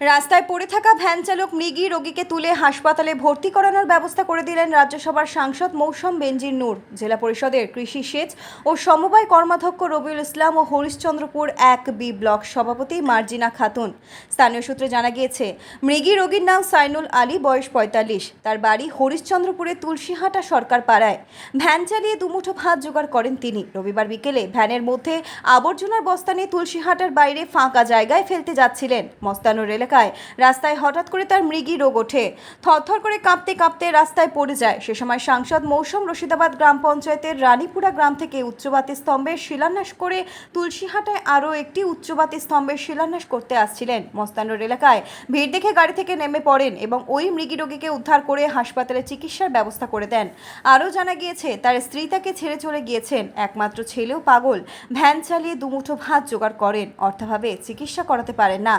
রাস্তায় পড়ে থাকা ভ্যান চালক মৃগী রোগীকে তুলে হাসপাতালে ভর্তি করানোর ব্যবস্থা করে দিলেন রাজ্যসভার সাংসদ মৌসম বেনজির নূর। জেলা পরিষদের কৃষি সেচ ও সমবায় কর্মাধ্যক্ষ রবিউল ইসলাম ও হরিশ্চন্দ্রপুর এক বি ব্লক সভাপতি মার্জিনা খাতুন। স্থানীয় সূত্রে জানা গিয়েছে, মৃগী রোগীর নাম সাইনুল আলী, বয়স পঁয়তাল্লিশ। তার বাড়ি হরিশ্চন্দ্রপুরে তুলসীহাটা সরকার পাড়ায়। ভ্যান চালিয়ে দুমুঠো ভাত জোগাড় করেন তিনি। রবিবার বিকেলে ভ্যানের মধ্যে আবর্জনার বস্তা নিয়ে তুলসীহাটার বাইরে ফাঁকা জায়গায় ফেলতে যাচ্ছিলেন। মস্তানুর এলাকায়। রাস্তায় হঠাৎ করে তার মৃগী রোগ ওঠে। থরথর করে কাঁপতে কাঁপতে রাস্তায় পড়ে যায়। সে সময় সাংসদ মৌসুম রশিদাবাদ গ্রাম পঞ্চায়েতের রানীপুরা গ্রাম থেকে উচ্চবাতি স্তম্ভের শিলান্যাস করে তুলসীহাটায় আরও একটি উচ্চবাতি স্তম্ভের শিলান্যাস করতে আসছিলেন। মস্তানুর এলাকায় ভিড় দেখে গাড়ি থেকে নেমে পড়েন এবং ওই মৃগী রোগীকে উদ্ধার করে হাসপাতালে চিকিৎসার ব্যবস্থা করে দেন। আরও জানা গিয়েছে, তার স্ত্রী তাকে ছেড়ে চলে গিয়েছেন। একমাত্র ছেলেও পাগল। ভ্যান চালিয়ে দুমুঠো ভাত জোগাড় করেন। অর্থাভাবে চিকিৎসা করাতে পারেন না।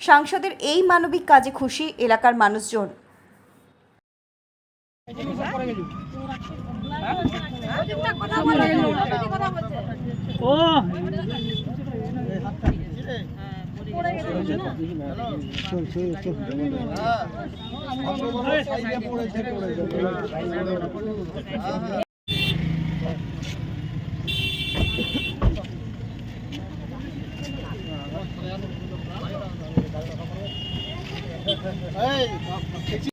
সাংসদের এই মানবিক কাজে খুশি এলাকার মানুষজন। কি